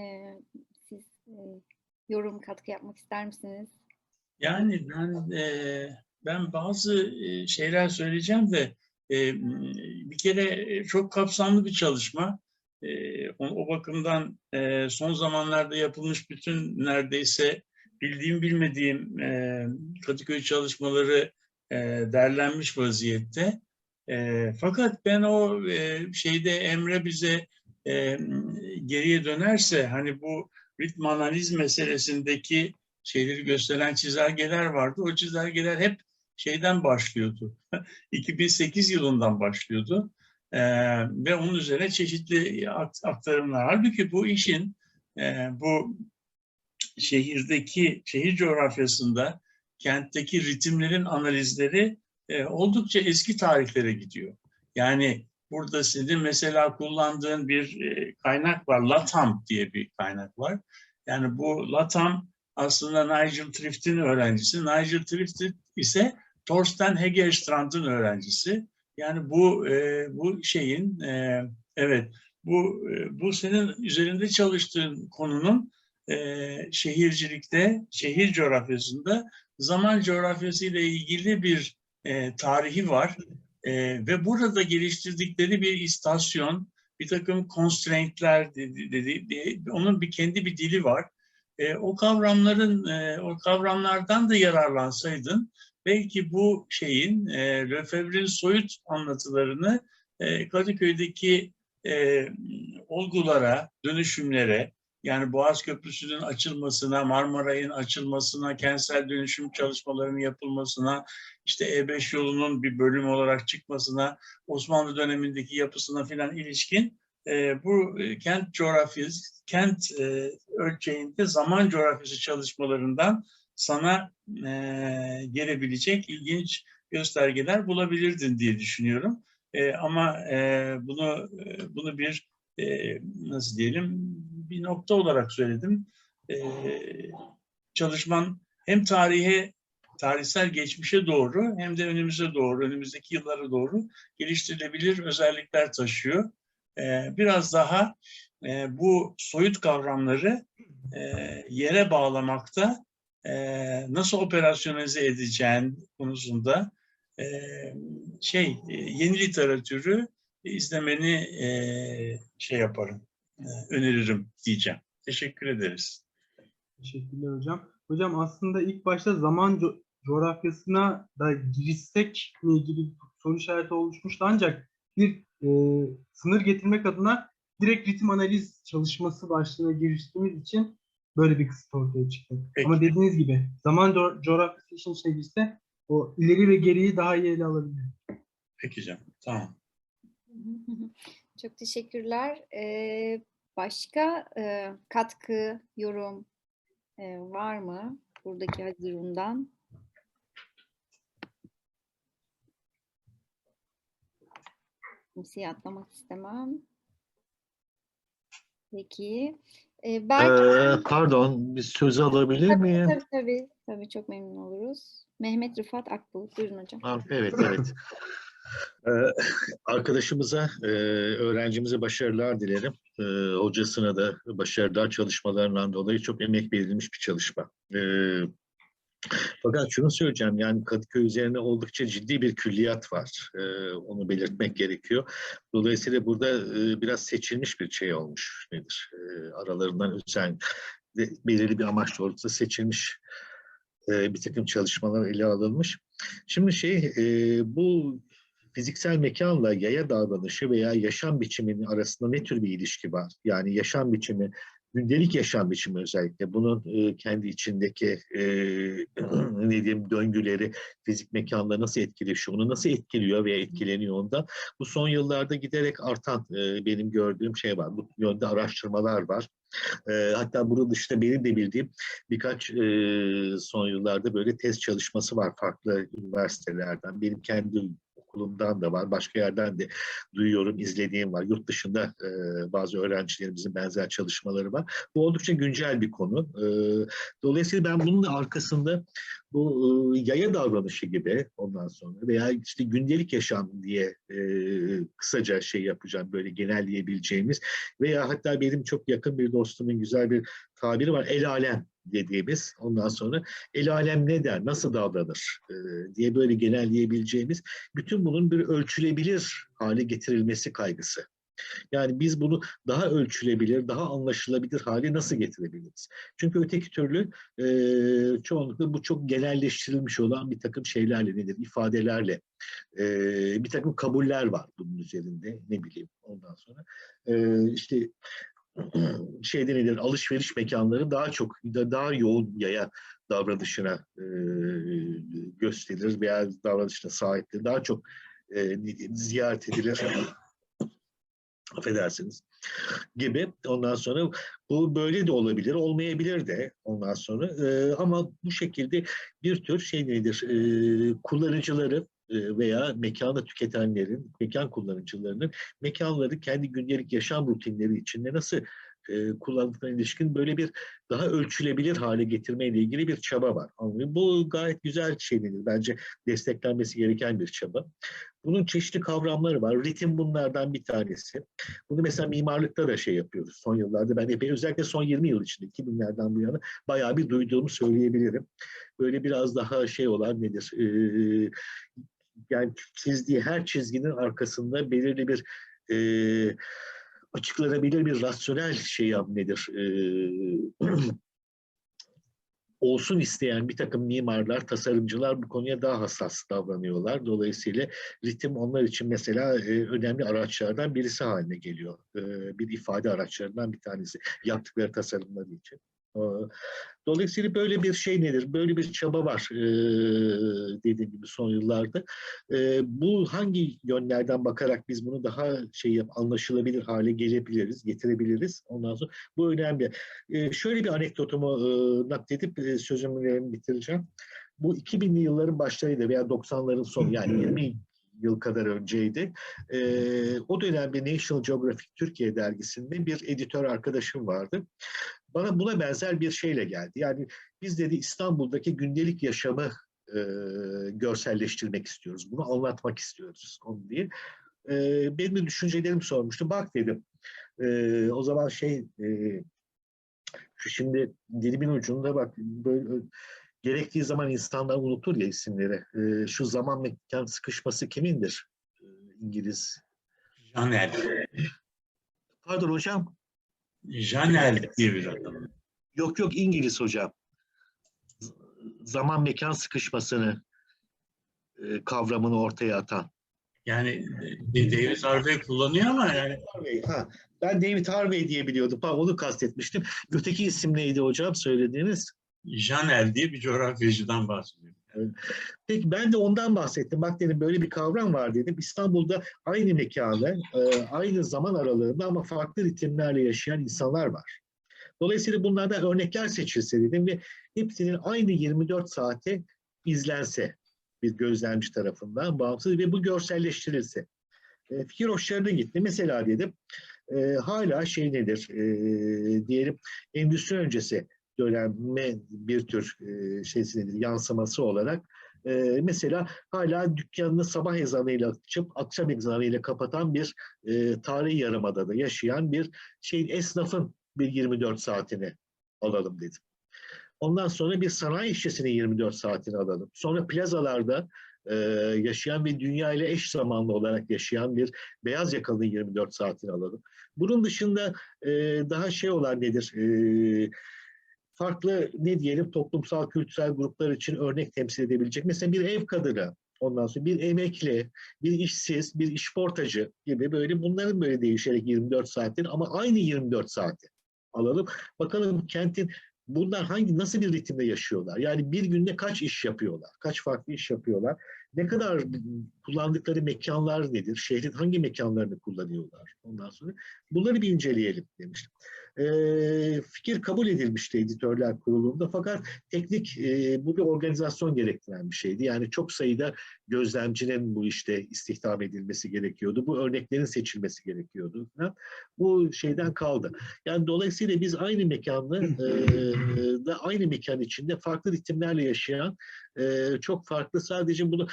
Ee, siz e, yorum katkı yapmak ister misiniz? Yani ben e, ben bazı e, şeyler söyleyeceğim de e, bir kere e, çok kapsamlı bir çalışma. E, o, o bakımdan e, son zamanlarda yapılmış bütün neredeyse bildiğim bilmediğim e, Kadıköy çalışmaları e, derlenmiş vaziyette. E, fakat ben o e, şeyde Emre bize e, geriye dönerse hani bu ritm analiz meselesindeki şeyleri gösteren çizelgeler vardı. O çizelgeler hep şeyden başlıyordu. 2008 yılından başlıyordu. Ee, ve onun üzerine çeşitli akt- aktarımlar. Halbuki bu işin e, bu şehirdeki, şehir coğrafyasında kentteki ritimlerin analizleri e, oldukça eski tarihlere gidiyor. Yani burada senin mesela kullandığın bir e, kaynak var. Latam diye bir kaynak var. Yani bu Latam aslında Nigel Thrift'in öğrencisi. Nigel Thrift ise Thorsten Hegerstrand'ın öğrencisi. Yani bu e, bu şeyin e, evet bu bu senin üzerinde çalıştığın konunun şehircilikte, şehir coğrafyasında zaman coğrafyası ile ilgili bir e, tarihi var. E, ve burada geliştirdikleri bir istasyon, bir takım constraint'ler dedi, dedi, dedi, onun bir kendi bir dili var. E, o kavramların, e, o kavramlardan da yararlansaydın belki bu şeyin, e, Lefebvre'nin soyut anlatılarını e, Kadıköy'deki e, olgulara, dönüşümlere, yani Boğaz Köprüsü'nün açılmasına, Marmaray'ın açılmasına, kentsel dönüşüm çalışmalarının yapılmasına, işte E5 yolunun bir bölüm olarak çıkmasına, Osmanlı dönemindeki yapısına filan ilişkin e, bu e, kent coğrafyası, kent e, ölçeğinde zaman coğrafyası çalışmalarından sana e, gelebilecek ilginç göstergeler bulabilirdin diye düşünüyorum. E, ama e, bunu e, bunu bir e, nasıl diyelim bir nokta olarak söyledim. E, çalışman hem tarihe tarihsel geçmişe doğru hem de önümüze doğru, önümüzdeki yıllara doğru geliştirilebilir özellikler taşıyor. E, biraz daha e, bu soyut kavramları e, yere bağlamakta e, nasıl operasyonize edeceğin konusunda şey yeni literatürü izlemeni şey yaparım, öneririm diyeceğim. Teşekkür ederiz. Teşekkürler hocam. Hocam aslında ilk başta zaman co- coğrafyasına da girişsek mi bir soru işareti oluşmuştu ancak bir e, sınır getirmek adına direkt ritim analiz çalışması başlığına giriştiğimiz için böyle bir kısıt ortaya çıktı. Peki. Ama dediğiniz gibi zaman co- coğrafyası işin içine girse o ileri ve geriyi daha iyi ele alabilir. Peki canım. Tamam. Çok teşekkürler. Ee, başka e, katkı, yorum e, var mı buradaki Hazirun'dan? Kimseyi atlamak istemem. Peki. Ee, belki Ee, pardon, bir söz alabilir tabii, miyim? tabii tabii tabii çok memnun oluruz. Mehmet Rıfat Akbulut. Buyurun hocam. Ha, Evet, evet. Ee, arkadaşımıza, e, öğrencimize başarılar dilerim. Ee, hocasına da başarılar çalışmalarından dolayı çok emek verilmiş bir çalışma. Ee, fakat şunu söyleyeceğim, yani Kadıköy üzerine oldukça ciddi bir külliyat var. Onu belirtmek gerekiyor. Dolayısıyla burada e, biraz seçilmiş bir şey olmuş. Nedir? Aralarından özen, belirli bir amaç doğrultusunda seçilmiş e, bir takım çalışmalar ele alınmış. Şimdi şey, bu fiziksel mekanla yaya davranışı veya yaşam biçiminin arasında ne tür bir ilişki var? Yani yaşam biçimi, gündelik yaşam biçimi özellikle bunun e, kendi içindeki e, ne diyeyim döngüleri, fizik mekanla nasıl etkileşiyor, onu nasıl etkiliyor veya etkileniyor ondan. Bu son yıllarda giderek artan e, benim gördüğüm şey var. Bu yönde araştırmalar var. Hatta bunun dışında benim de bildiğim birkaç son yıllarda böyle tez çalışması var farklı üniversitelerden. Benim kendi Okulundan da var, başka yerden de duyuyorum, izlediğim var. Yurt dışında e, bazı öğrencilerimizin benzer çalışmaları var. Bu oldukça güncel bir konu. E, dolayısıyla ben bunun arkasında bu e, yaya davranışı gibi ondan sonra veya işte gündelik yaşam diye e, kısaca şey yapacağım böyle genelleyebileceğimiz veya hatta benim çok yakın bir dostumun güzel bir tabiri var el alem dediğimiz ondan sonra el alem ne der nasıl davranır e, diye böyle genelleyebileceğimiz bütün bunun bir ölçülebilir hale getirilmesi kaygısı. Yani biz bunu daha ölçülebilir, daha anlaşılabilir hale nasıl getirebiliriz? Çünkü öteki türlü e, çoğunlukla bu çok genelleştirilmiş olan bir takım şeylerle nedir, ifadelerle, e, bir takım kabuller var bunun üzerinde ne bileyim ondan sonra. E, işte şeyde nedir, alışveriş mekanları daha çok, daha yoğun yaya davranışına e, gösterilir veya davranışına sahiptir. Daha çok e, ziyaret edilir affedersiniz gibi. Ondan sonra bu böyle de olabilir, olmayabilir de ondan sonra. E, ama bu şekilde bir tür şey nedir, e, kullanıcıları e, veya mekanı tüketenlerin, mekan kullanıcılarının mekanları kendi gündelik yaşam rutinleri içinde nasıl e, kullandıklarına ilişkin böyle bir daha ölçülebilir hale getirmeyle ilgili bir çaba var. Bu gayet güzel şeydir. Bence desteklenmesi gereken bir çaba. Bunun çeşitli kavramları var. Ritim bunlardan bir tanesi. Bunu mesela mimarlıkta da şey yapıyoruz son yıllarda. Ben epey özellikle son 20 yıl içinde 2000'lerden bu yana bayağı bir duyduğumu söyleyebilirim. Böyle biraz daha şey olan nedir? Ee, yani çizdiği her çizginin arkasında belirli bir e, açıklanabilir bir rasyonel şey nedir? E, olsun isteyen bir takım mimarlar, tasarımcılar bu konuya daha hassas davranıyorlar. Dolayısıyla ritim onlar için mesela e, önemli araçlardan birisi haline geliyor. E, bir ifade araçlarından bir tanesi yaptıkları tasarımları için. E, Dolayısıyla böyle bir şey nedir? Böyle bir çaba var e, dediğim gibi son yıllarda. E, bu hangi yönlerden bakarak biz bunu daha şey yap, anlaşılabilir hale gelebiliriz, getirebiliriz. Ondan sonra bu önemli. E, şöyle bir anekdotumu e, nakledip e, sözümü bitireceğim. Bu 2000'li yılların başlarıydı veya 90'ların sonu yani 20 yıl kadar önceydi. E, o dönemde National Geographic Türkiye dergisinde bir editör arkadaşım vardı. Bana buna benzer bir şeyle geldi. Yani biz dedi İstanbul'daki gündelik yaşamı e, görselleştirmek istiyoruz. Bunu anlatmak istiyoruz onu diye. E, benim de düşüncelerimi sormuştu. Bak dedim. E, o zaman şey e, şu şimdi dilimin ucunda bak böyle gerektiği zaman insanlar unutur ya isimleri. E, şu zaman mekan sıkışması kimindir? E, İngiliz. Janel. Pardon hocam. Janel diye bir adam. Yok yok İngiliz hocam. Z- Zaman mekan sıkışmasını e, kavramını ortaya atan. Yani e, David Harvey kullanıyor ama yani Harvey, ha. Ben David Harvey diye biliyordum. Pardon, onu kastetmiştim. Öteki isim neydi hocam söylediğiniz? Janel diye bir coğrafyacıdan bahsediyor. Peki ben de ondan bahsettim. Bak dedim böyle bir kavram var dedim. İstanbul'da aynı mekanı, e, aynı zaman aralığında ama farklı ritimlerle yaşayan insanlar var. Dolayısıyla bunlardan örnekler seçilse dedim ve hepsinin aynı 24 saate izlense bir gözlemci tarafından bağımsız ve bu görselleştirilse. E, fikir hoşlarına gitti. Mesela dedim e, hala şey nedir diyelim endüstri öncesi döneme bir tür e, şeysi nedir yansıması olarak e, mesela hala dükkanını sabah ezanıyla açıp akşam ezanıyla kapatan bir e, tarihi yarımadada yaşayan bir şey esnafın bir 24 saatini alalım dedim. Ondan sonra bir sanayi işçisinin 24 saatini alalım. Sonra plazalarda e, yaşayan ve dünya ile eş zamanlı olarak yaşayan bir beyaz yakalının 24 saatini alalım. Bunun dışında e, daha şey olan nedir? E, farklı ne diyelim toplumsal kültürel gruplar için örnek temsil edebilecek. Mesela bir ev kadını, ondan sonra bir emekli, bir işsiz, bir işportacı gibi böyle bunların böyle değişerek 24 saattir ama aynı 24 saati alalım. Bakalım kentin bunlar hangi nasıl bir ritimde yaşıyorlar? Yani bir günde kaç iş yapıyorlar? Kaç farklı iş yapıyorlar? ne kadar kullandıkları mekanlar nedir? Şehrin hangi mekanlarını kullanıyorlar? Ondan sonra bunları bir inceleyelim demiştim. Ee, fikir kabul edilmişti editörler kurulunda fakat teknik e, bu bir organizasyon gerektiren bir şeydi. Yani çok sayıda gözlemcinin bu işte istihdam edilmesi gerekiyordu. Bu örneklerin seçilmesi gerekiyordu. falan. Bu şeyden kaldı. Yani dolayısıyla biz aynı mekanlı e, da aynı mekan içinde farklı ritimlerle yaşayan e, çok farklı sadece bunu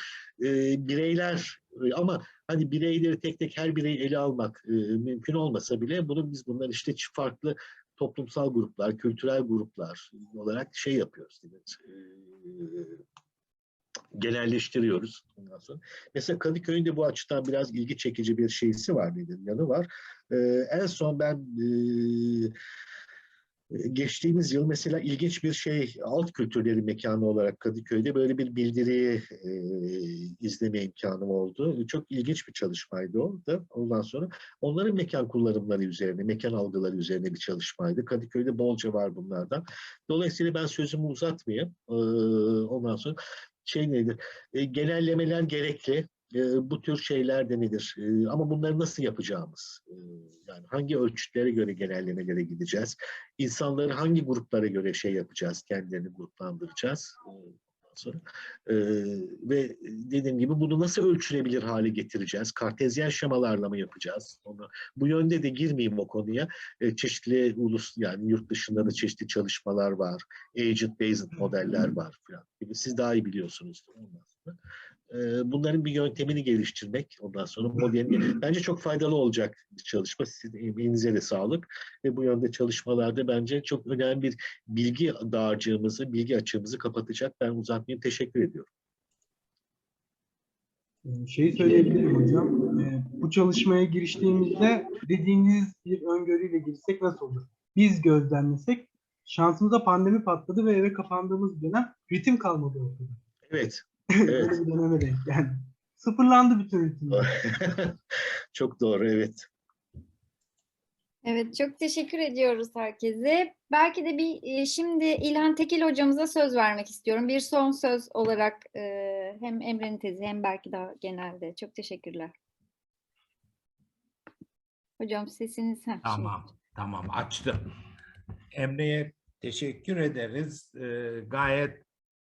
e, bireyler e, ama hani bireyleri tek tek her bireyi ele almak e, mümkün olmasa bile bunu biz bunlar işte farklı toplumsal gruplar, kültürel gruplar olarak şey yapıyoruz. E, genelleştiriyoruz. Ondan sonra. Mesela Kadıköy'ün de bu açıdan biraz ilgi çekici bir şeysi var nedir, yanı var. E, en son ben e, geçtiğimiz yıl mesela ilginç bir şey alt kültürleri mekanı olarak Kadıköy'de böyle bir bildiri e, izleme imkanım oldu. Çok ilginç bir çalışmaydı o da. Ondan sonra onların mekan kullanımları üzerine, mekan algıları üzerine bir çalışmaydı. Kadıköy'de bolca var bunlardan. Dolayısıyla ben sözümü uzatmayayım. Ee, ondan sonra şey nedir? E, genellemeler gerekli. Bu tür şeyler de ama bunları nasıl yapacağımız? Yani hangi ölçütlere göre genellemelere gideceğiz? İnsanları hangi gruplara göre şey yapacağız? Kendilerini gruplandıracağız. Sonra. Ve dediğim gibi bunu nasıl ölçülebilir hale getireceğiz? Kartezyen şemalarla mı yapacağız? Onu, bu yönde de girmeyeyim o konuya. Çeşitli ulus yani yurt dışında da çeşitli çalışmalar var. Agent based modeller var falan. Siz daha iyi biliyorsunuz. Ondan sonra. E, bunların bir yöntemini geliştirmek ondan sonra modelini bence çok faydalı olacak bir çalışma. Sizin emeğinize de sağlık. Ve bu yönde çalışmalarda bence çok önemli bir bilgi dağarcığımızı, bilgi açığımızı kapatacak. Ben uzatmayayım. Teşekkür ediyorum. Ee, Şeyi söyleyebilirim hocam. Ee, Bu çalışmaya giriştiğimizde dediğiniz bir öngörüyle girsek nasıl olur? Biz gözlemlesek şansımıza pandemi patladı ve eve kapandığımız dönem ritim kalmadı ortada. Evet. Böyle Evet. bir döneme denk geldi. Sıfırlandı bütün ritimler. çok doğru. Evet. Evet, çok teşekkür ediyoruz herkese. Belki de bir e, şimdi İlhan Tekil hocamıza söz vermek istiyorum. Bir son söz olarak e, hem Emre'nin tezi hem belki daha genelde. Çok teşekkürler. Hocam sesiniz. heh, şimdi. Tamam, tamam açtım. Emre'ye teşekkür ederiz. Ee, gayet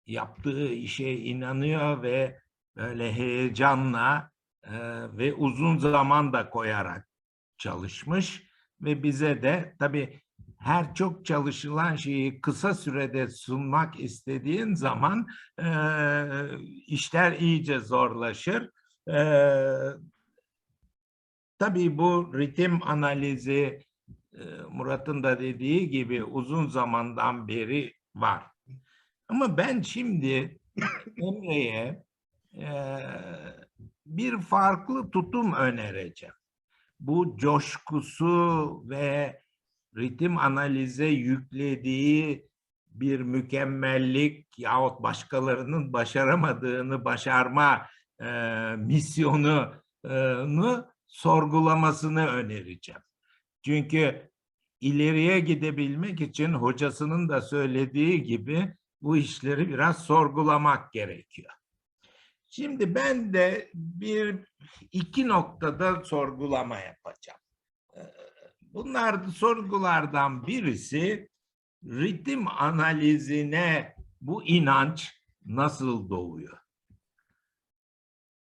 yaptığı işe inanıyor ve böyle heyecanla e, ve uzun zaman da koyarak çalışmış ve bize de tabii her çok çalışılan şeyi kısa sürede sunmak istediğin zaman e, işler iyice zorlaşır. E, tabii bu ritim analizi e, Murat'ın da dediği gibi uzun zamandan beri var. Ama ben şimdi Emre'ye e, bir farklı tutum önereceğim. Bu coşkusu ve ritim analize yüklediği bir mükemmellik yahut başkalarının başaramadığını başarma e, misyonunu sorgulamasını önereceğim. Çünkü ileriye gidebilmek için hocasının da söylediği gibi bu işleri biraz sorgulamak gerekiyor. Şimdi ben de bir iki noktada sorgulama yapacağım. Ee, Bunlar sorgulardan birisi ritim analizine bu inanç nasıl doğuyor?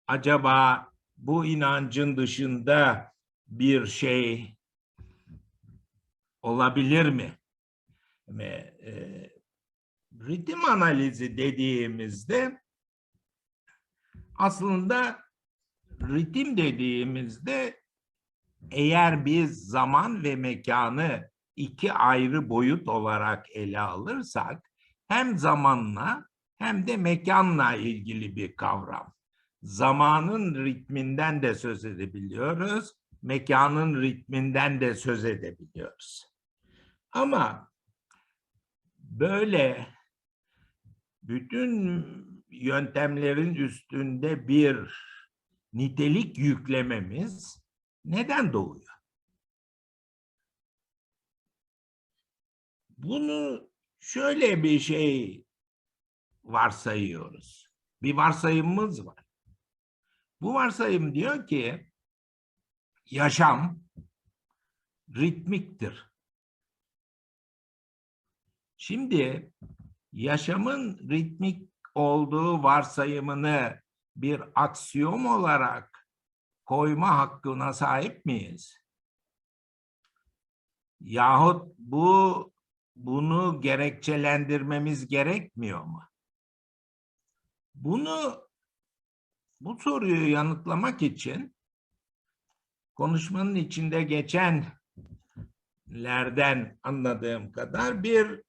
Acaba bu inancın dışında bir şey olabilir mi? Ritim analizi dediğimizde aslında ritim dediğimizde eğer biz zaman ve mekanı iki ayrı boyut olarak ele alırsak hem zamanla hem de mekanla ilgili bir kavram. Zamanın ritminden de söz edebiliyoruz, mekanın ritminden de söz edebiliyoruz. Ama böyle bütün yöntemlerin üstünde bir nitelik yüklememiz neden doğuyor? Bunu şöyle bir şey varsayıyoruz. bir varsayımımız var. Bu varsayım diyor ki yaşam ritmiktir. Şimdi yaşamın ritmik olduğu varsayımını bir aksiyom olarak koyma hakkına sahip miyiz? Yahut bu bunu gerekçelendirmemiz gerekmiyor mu? Bunu bu soruyu yanıtlamak için konuşmanın içinde geçenlerden anladığım kadar bir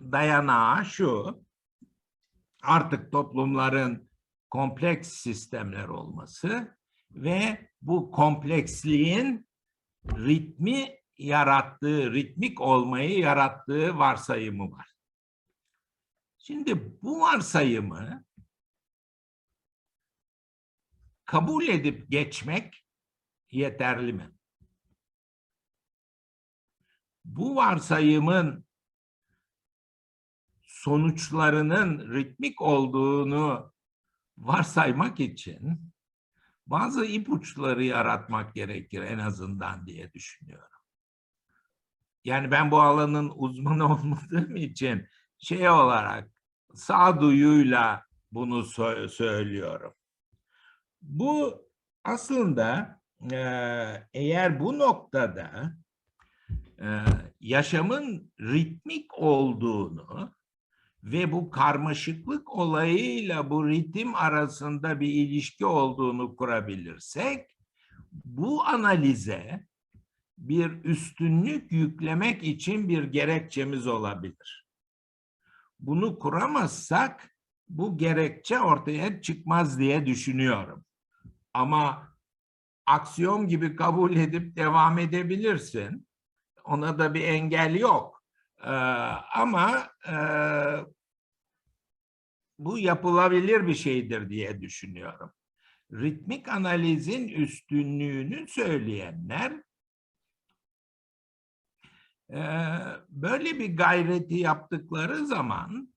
dayanağı şu. Artık toplumların kompleks sistemler olması ve bu kompleksliğin ritmi yarattığı, ritmik olmayı yarattığı varsayımı var. Şimdi bu varsayımı kabul edip geçmek yeterli mi? Bu varsayımın sonuçlarının ritmik olduğunu varsaymak için bazı ipuçları yaratmak gerekir en azından diye düşünüyorum. Yani ben bu alanın uzmanı olmadığım için şey olarak sağduyuyla bunu sö- söylüyorum. Bu aslında eee, eğer bu noktada eee, yaşamın ritmik olduğunu ve bu karmaşıklık olayıyla bu ritim arasında bir ilişki olduğunu kurabilirsek bu analize bir üstünlük yüklemek için bir gerekçemiz olabilir. Bunu kuramazsak bu gerekçe ortaya çıkmaz diye düşünüyorum. Ama aksiyom gibi kabul edip devam edebilirsin. Ona da bir engel yok. Ee, ama e, bu yapılabilir bir şeydir diye düşünüyorum. Ritmik analizin üstünlüğünü söyleyenler e, böyle bir gayreti yaptıkları zaman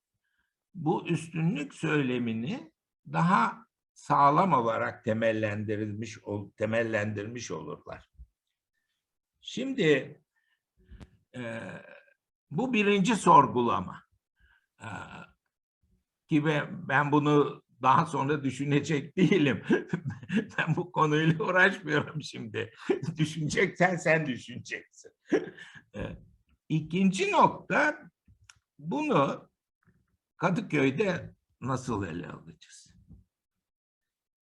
bu üstünlük söylemini daha sağlam olarak temellendirilmiş temellendirmiş olurlar. Şimdi e, bu birinci sorgulama. E, ki ben, ben bunu daha sonra düşünecek değilim. ben bu konuyla uğraşmıyorum şimdi. Düşüneceksen sen düşüneceksin. İkinci nokta bunu Kadıköy'de nasıl ele alacağız?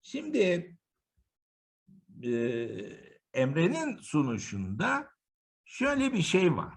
Şimdi e, Emre'nin sunuşunda şöyle bir şey var.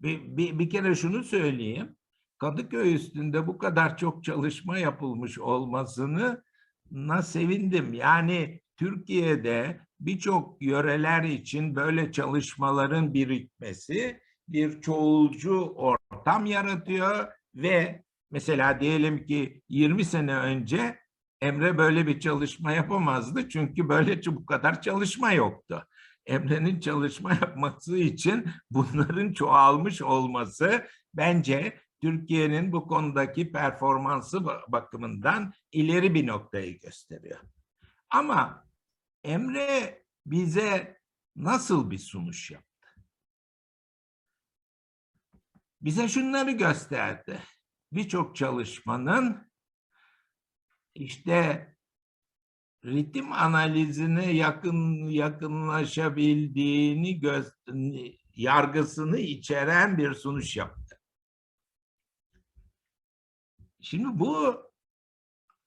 Bir, bir, bir kere şunu söyleyeyim. Kadıköy üstünde bu kadar çok çalışma yapılmış olmasını na sevindim. Yani Türkiye'de birçok yöreler için böyle çalışmaların birikmesi bir çoğulcu ortam yaratıyor ve mesela diyelim ki 20 sene önce Emre böyle bir çalışma yapamazdı çünkü böyle bu kadar çalışma yoktu. Emre'nin çalışma yapması için bunların çoğalmış olması bence Türkiye'nin bu konudaki performansı bakımından ileri bir noktayı gösteriyor. Ama Emre bize nasıl bir sunuş yaptı? Bize şunları gösterdi. Birçok çalışmanın işte ritim analizine yakın yakınlaşabildiğini göz, yargısını içeren bir sunuş yaptı. Şimdi bu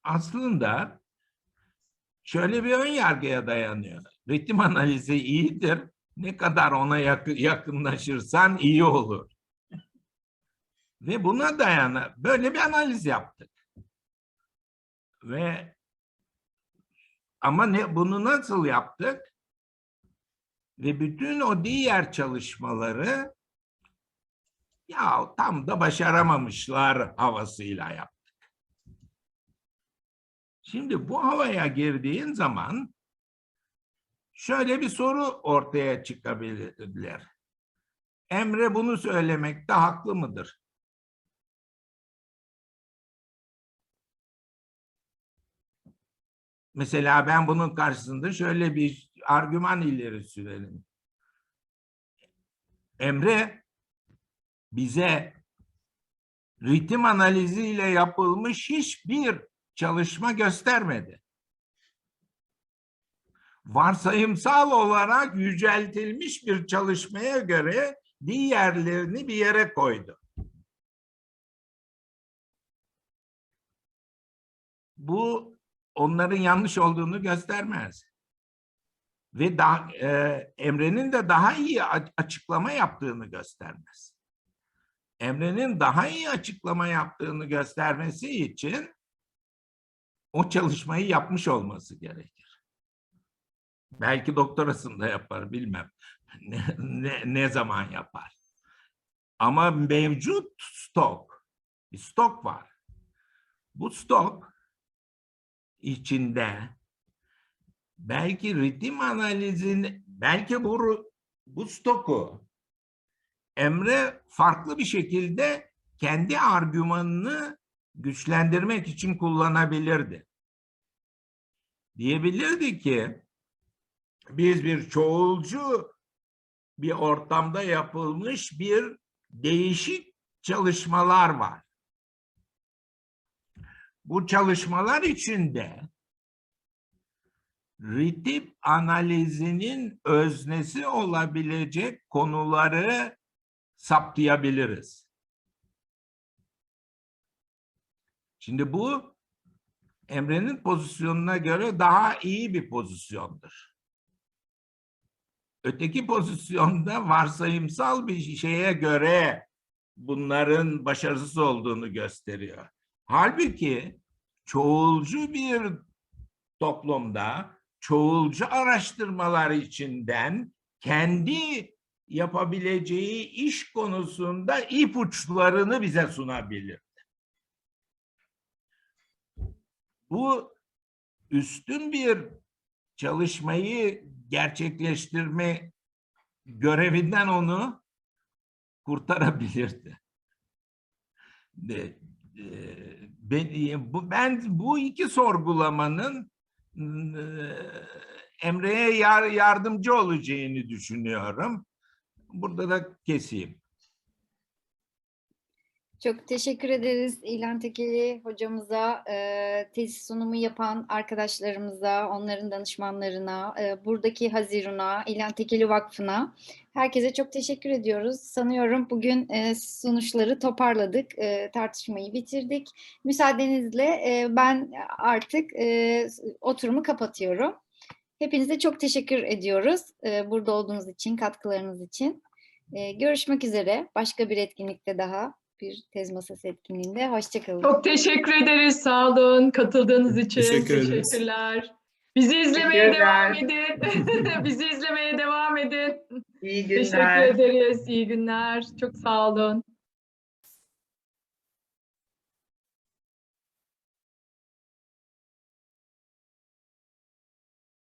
aslında şöyle bir ön yargıya dayanıyor. Ritim analizi iyidir. Ne kadar ona yakın, yakınlaşırsan iyi olur. Ve buna dayana böyle bir analiz yaptık. Ve ama ne bunu nasıl yaptık? Ve bütün o diğer çalışmaları ya tam da başaramamışlar havasıyla yaptık. Şimdi bu havaya girdiğin zaman şöyle bir soru ortaya çıkabilir. Emre bunu söylemekte haklı mıdır? Mesela ben bunun karşısında şöyle bir argüman ileri sürelim. Emre bize ritim analiziyle yapılmış hiçbir çalışma göstermedi. Varsayımsal olarak yüceltilmiş bir çalışmaya göre diğerlerini bir yere koydu. Bu onların yanlış olduğunu göstermez. Ve daha, e, Emre'nin de daha iyi açıklama yaptığını göstermez. Emre'nin daha iyi açıklama yaptığını göstermesi için o çalışmayı yapmış olması gerekir. Belki doktorasında yapar, bilmem. Ne, ne, ne zaman yapar. Ama mevcut stok, bir stok var. Bu stok içinde belki ritim analizin, belki bu, bu stoku Emre farklı bir şekilde kendi argümanını güçlendirmek için kullanabilirdi. Diyebilirdi ki biz bir çoğulcu bir ortamda yapılmış bir değişik çalışmalar var. Bu çalışmalar içinde ritim analizinin öznesi olabilecek konuları saptayabiliriz. Şimdi bu Emre'nin pozisyonuna göre daha iyi bir pozisyondur. Öteki pozisyonda varsayımsal bir şeye göre bunların başarısız olduğunu gösteriyor. Halbuki çoğulcu bir toplumda çoğulcu araştırmalar içinden kendi yapabileceği iş konusunda ipuçlarını bize sunabilir. Bu üstün bir çalışmayı gerçekleştirme görevinden onu kurtarabilirdi. De, e, ben, bu, ben bu iki sorgulamanın e, Emre'ye yar, yardımcı olacağını düşünüyorum. Burada da keseyim. Çok teşekkür ederiz İlhan Tekeli hocamıza, e, tesis sunumu yapan arkadaşlarımıza, onların danışmanlarına, e, buradaki Hazirun'a, İlhan Tekeli Vakfı'na. Herkese çok teşekkür ediyoruz. Sanıyorum bugün e, sonuçları toparladık, e, tartışmayı bitirdik. Müsaadenizle e, ben artık e, oturumu kapatıyorum. Hepinize çok teşekkür ediyoruz e, burada olduğunuz için, katkılarınız için. E, görüşmek üzere başka bir etkinlikte daha bir tez masası etkinliğinde. Hoşçakalın. Çok teşekkür ederiz. Sağ olun katıldığınız için. Teşekkür ederiz. Teşekkürler. Bizi izlemeye devam edin. Bizi izlemeye devam edin. İyi Teşekkür günler. ederiz. İyi günler. Çok sağ olun.